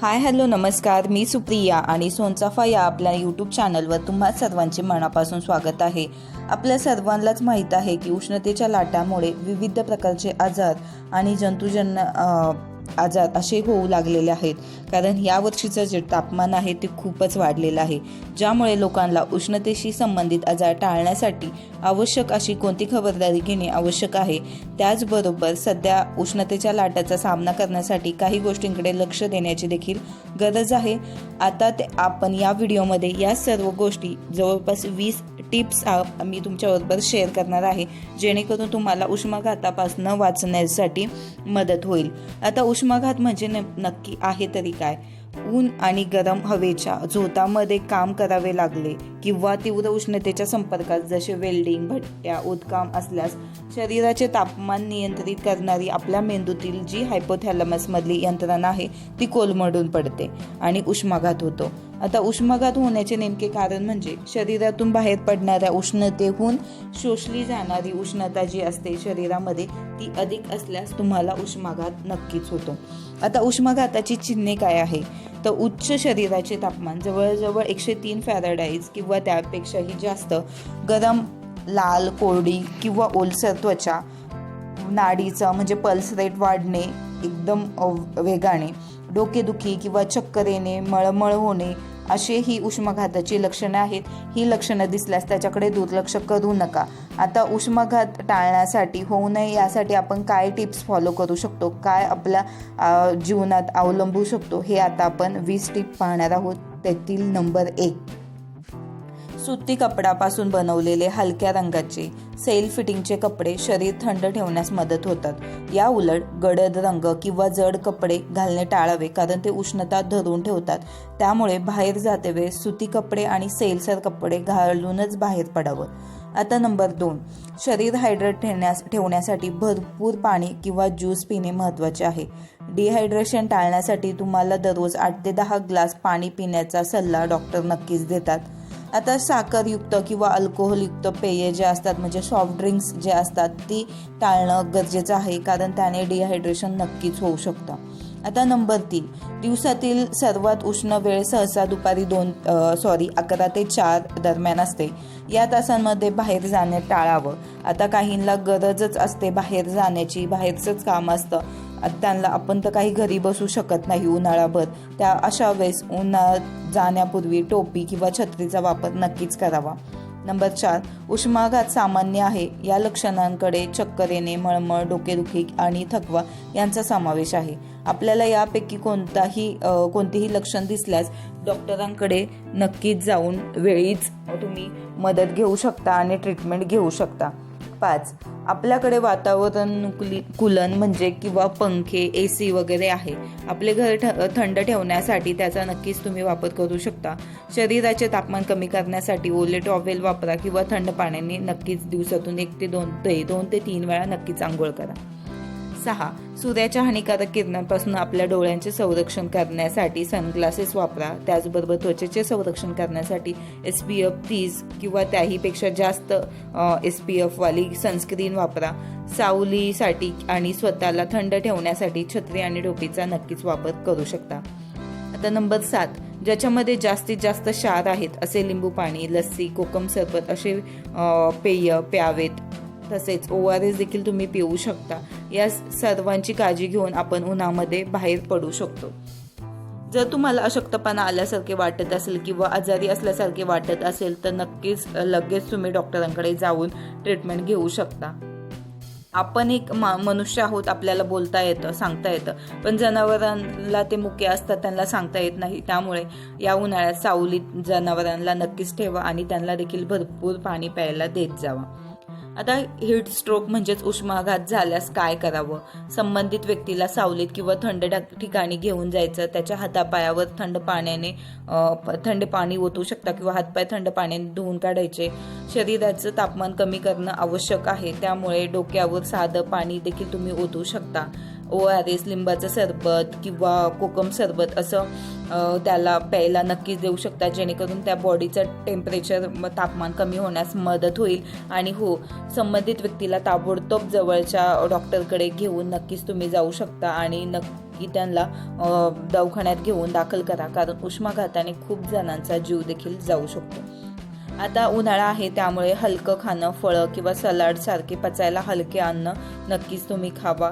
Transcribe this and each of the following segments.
Hi hello नमस्कार. मी सुप्रिया आणि सोनचाफा या आपल्या यूट्यूब चॅनलवर तुम्हा सर्वांचे मनापासून स्वागत आहे. आपल्या सर्वांनाच माहीत आहे की उष्णतेच्या लाटामुळे विविध प्रकारचे आजार आणि जंतुजन्य आजार असे होऊ लागलेले आहेत. कारण या वर्षीचं जे तापमान आहे ते खूपच वाढलेलं आहे. ज्यामुळे लोकांना उष्णतेशी संबंधित आजार टाळण्यासाठी आवश्यक अशी कोणती खबरदारी घेणे आवश्यक आहे? त्याचबरोबर सध्या उष्णतेच्या लाटाचा सामना करण्यासाठी काही गोष्टींकडे लक्ष देण्याची देखील गरज आहे. आता ते आपण या व्हिडिओमध्ये या सर्व गोष्टी जवळपास वीस टिप्स मी तुमच्याबरोबर शेअर करणार आहे जेणेकरून तुम्हाला उष्माघातापासून वाचण्यासाठी मदत होईल. आता उष्माघात म्हणजे न- नक्की आहे तरी काय? ऊन आणि गरम हवेच्या झोतामध्ये काम करावे लागले किंवा तीव्र उष्णतेच्या संपर्कात जसे वेल्डिंग भट्ट्या उदकाम असल्यास शरीराचे तापमान नियंत्रित करणारी आपल्या मेंदूतील जी हायपोथॅलमसमधली यंत्रणा आहे ती कोलमडून पडते आणि उष्माघात होतो. आता उष्माघात होण्याचे नेमके कारण म्हणजे शरीरातून बाहेर पडणाऱ्या उष्णतेहून शोषली जाणारी उष्णता जी असते शरीरामध्ये ती अधिक असल्यास तुम्हाला उष्माघात नक्कीच होतो. आता उष्माघाताची चिन्हे काय आहे? तर उच्च शरीराचे तापमान जवळजवळ एकशे तीन फॅराडाईज किंवा त्यापेक्षाही जास्त गरम लाल कोरडी किंवा ओलसर त्वचा नाडीचा म्हणजे पल्स रेट वाढणे एकदम वेगाने. डोकेदुखी किंवा चक्कर येणे मळमळ होणे असे ही उष्माघाताची लक्षणं आहेत. ही लक्षणं दिसल्यास त्याच्याकडे दुर्लक्ष करू नका. आता उष्माघात टाळण्यासाठी होऊ नये यासाठी आपण काय टिप्स फॉलो करू शकतो? काय आपल्या जीवनात अवलंबू शकतो? हे आता आपण वीस टिप पाहणार आहोत. त्यातील नंबर एक. सुती कपडापासून बनवलेले हलक्या रंगाचे सेल फिटिंगचे कपडे शरीर थंड ठेवण्यास मदत होतात. या उलट गडद रंग किंवा जड कपडे घालणे टाळावे कारण ते उष्णता धरून ठेवतात. त्यामुळे बाहेर जाते वेळेस सुती कपडे आणि सेलसर कपडे घालूनच बाहेर पडावं. आता नंबर दोन. शरीर हायड्रेट ठेवण्यास ठेवण्यासाठी भरपूर पाणी किंवा ज्यूस पिणे महत्त्वाचे आहे. डिहायड्रेशन टाळण्यासाठी तुम्हाला दररोज आठ ते दहा ग्लास पाणी पिण्याचा सल्ला डॉक्टर नक्कीच देतात. आता साखरयुक्त किंवा अल्कोहोलयुक्त पेये जे असतात म्हणजे सॉफ्ट ड्रिंक्स जे असतात ती टाळणं गरजेचं आहे कारण त्याने डिहायड्रेशन नक्कीच होऊ शकतं. आता नंबर तीन. दिवसातील सर्वात उष्ण वेळ सहसा दुपारी दोन सॉरी अकरा ते चार दरम्यान असते. या तासांमध्ये बाहेर जाणे टाळावं. आता काहींना गरजच असते बाहेर जाण्याची बाहेरचंच काम असतं. त्यांना आपण तर काही घरी बसू शकत नाही उन्हाळाभर त्या अशा वेळेस उन्हाळ्यात जाण्यापूर्वी टोपी किंवा छत्रीचा वापर नक्कीच करावा. नंबर चार उष्माघात सामान्य आहे. या लक्षणांकडे चक्कर येणे मळमळ डोकेदुखी आणि थकवा यांचा समावेश आहे. आपल्याला यापैकी कोणताही कोणतेही लक्षण दिसल्यास डॉक्टरांकडे नक्कीच जाऊन वेळीच तुम्ही मदत घेऊ शकता आणि ट्रीटमेंट घेऊ शकता. पाच. आपल्याकडे वातावरण कुलन म्हणजे किंवा पंखे ए सी वगैरे आहे. आपले घर ठ- थंड ठेवण्यासाठी त्याचा नक्कीच तुम्ही वापर करू शकता. शरीराचे तापमान कमी करण्यासाठी ओले टॉवेल वापरा किंवा थंड पाण्याने नक्कीच दिवसातून एक ते दोन ते दोन ते तीन वेळा नक्कीच आंघोळ करा. सहा. सूर्याच्या हानिकारक किरणांपासून आपल्या डोळ्यांचे संरक्षण करण्यासाठी सनग्लासेस वापरा. त्याचबरोबर त्वचेचे संरक्षण करण्यासाठी एस पी एफ तीस किंवा त्याहीपेक्षा जास्त एस पी एफवाली सनस्क्रीन वापरा. सावलीसाठी आणि स्वतःला थंड ठेवण्यासाठी छत्री आणि टोपीचा नक्कीच वापर करू शकता. आता नंबर सात. ज्याच्यामध्ये जास्तीत जास्त क्षार आहेत असे लिंबू पाणी लस्सी कोकम सरबत असे पेय प्यावेत. तसेच ओ आर एस देखील तुम्ही पिऊ शकता. या सर्वांची काळजी घेऊन आपण उन्हामध्ये बाहेर पडू शकतो. जर तुम्हाला अशक्तपणा आल्यासारखे वाटत असेल किंवा आजारी असल्यासारखे वाटत असेल तर नक्कीच लगेच तुम्ही डॉक्टरांकडे जाऊन ट्रीटमेंट घेऊ शकता. आपण एक मा- मनुष्य आहोत आपल्याला बोलता येतं सांगता येतं. पण जनावरांना ते मुके असतात त्यांना सांगता येत नाही. त्यामुळे या उन्हाळ्यात सावलीत जनावरांना नक्कीच ठेवा आणि त्यांना देखील भरपूर पाणी प्यायला देत जावा. आता हीट स्ट्रोक म्हणजेच उष्माघात झाल्यास काय करावं? संबंधित व्यक्तीला सावलीत किंवा थंड ठिकाणी घेऊन जायचं त्याच्या हातापायावर थंड पाण्याने थंड पाणी ओतू शकता किंवा हातपाय थंड पाण्याने धुवून काढायचे. शरीराचं तापमान कमी करणं आवश्यक आहे. त्यामुळे डोक्यावर साधं पाणी देखील तुम्ही ओतू शकता. ओ आर एस लिंबाचं सरबत किंवा कोकम सरबत असं त्याला प्यायला नक्कीच देऊ शकता जेणेकरून त्या बॉडीचं टेम्परेचर तापमान कमी होण्यास मदत होईल. आणि हो संबंधित व्यक्तीला ताबडतोब जवळच्या डॉक्टरकडे घेऊन नक्कीच तुम्ही जाऊ शकता आणि नक्की त्यांना दवाखान्यात घेऊन दाखल करा. कारण उष्माघाताने खूप जणांचा जीव देखील जाऊ शकतो. आता उन्हाळा आहे त्यामुळे हलकं खाणं फळं किंवा सलाड सारखे पचायला हलके अन्न नक्कीच तुम्ही खावा.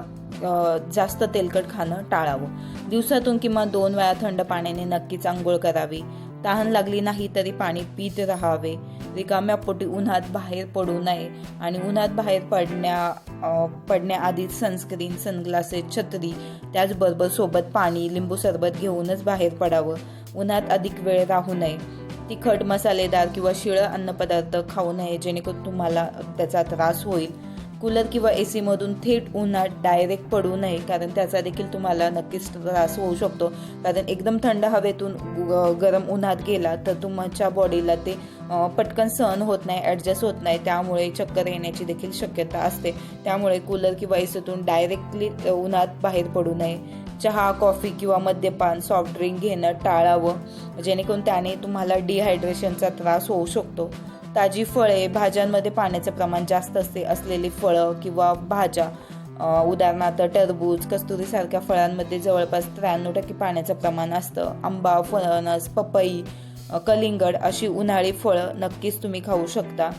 जास्त तेलकट खाणं टाळावं. दिवसातून किंवा दोन वेळा थंड पाण्याने नक्कीच आंघोळ करावी. तहान लागली नाही तरी पाणी पीत राहावे. रिकाम्या पोटी उन्हात बाहेर पडू नये आणि उन्हात बाहेर पडण्या पडण्याआधीच सनस्क्रीन सनग्लासेस छत्री त्याचबरोबर सोबत पाणी लिंबू सरबत घेऊनच बाहेर पडावं. उन्हात अधिक वेळ राहू नये. तिखट मसालेदार किंवा शिळं अन्नपदार्थ खाऊ नये जेणेकरून तुम्हाला त्याचा त्रास होईल. कूलर किंवा ए सीमधून थेट उन्हात डायरेक्ट पडू नये कारण त्याचा देखील तुम्हाला नक्कीच त्रास होऊ शकतो. कारण एकदम थंड हवेतून गरम उन्हात गेला तर तुमच्या बॉडीला ते पटकन सहन होत नाही ॲडजस्ट होत नाही. त्यामुळे चक्कर येण्याची देखील शक्यता असते. त्यामुळे कूलर किंवा ए सीतून डायरेक्टली उन्हात बाहेर पडू नये. चहा कॉफी किंवा मद्यपान सॉफ्ट ड्रिंक घेणं टाळावं. जेणेकरून त्याने तुम्हाला डिहायड्रेशनचा त्रास होऊ शकतो. ताजी फळे भाज्यांमध्ये पाण्याचं प्रमाण जास्त असते असलेली फळं किंवा भाज्या उदाहरणार्थ टरबूज कस्तुरीसारख्या फळांमध्ये जवळपास त्र्याण्णव टक्के पाण्याचं प्रमाण असतं. आंबा फणस पपई कलिंगड अशी उन्हाळी फळं नक्कीच तुम्ही खाऊ शकता.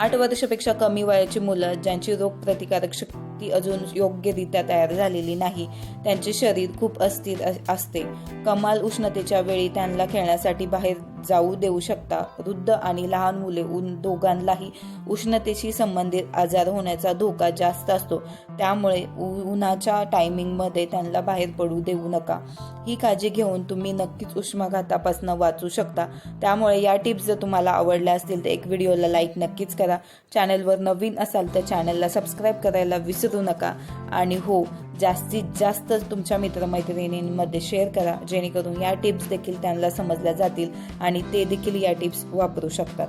आठ वर्षापेक्षा कमी वयाची मुलं ज्यांची रोगप्रतिकारक शक्ती अजून योग्यरित्या तयार झालेली नाही त्यांचे शरीर खूप अस्थिर असते. कमाल उष्णतेच्या वेळी त्यांना खेळण्यासाठी बाहेर जाऊ देऊ शकता. वृद्ध आणि लहान मुले उन दोघांनाही उष्णतेशी संबंधित आजार होण्याचा धोका जास्त असतो. त्यामुळे उन्हाच्या टायमिंगमध्ये त्यांना बाहेर पडू देऊ नका. ही काळजी घेऊन तुम्ही नक्कीच उष्माघातापासून वाचू शकता. त्यामुळे या टिप्स जर तुम्हाला आवडल्या असतील तर एक व्हिडिओला लाईक नक्कीच करा. चॅनलवर नवीन असाल तर चॅनलला सबस्क्राईब करायला विसरू नका. आणि हो जास्तीत जास्त तुमच्या मित्रमैत्रिणींमध्ये शेअर करा जेणेकरून या टिप्स देखील त्यांना समजल्या जातील आणि ते देखील या टिप्स वापरू शकतात.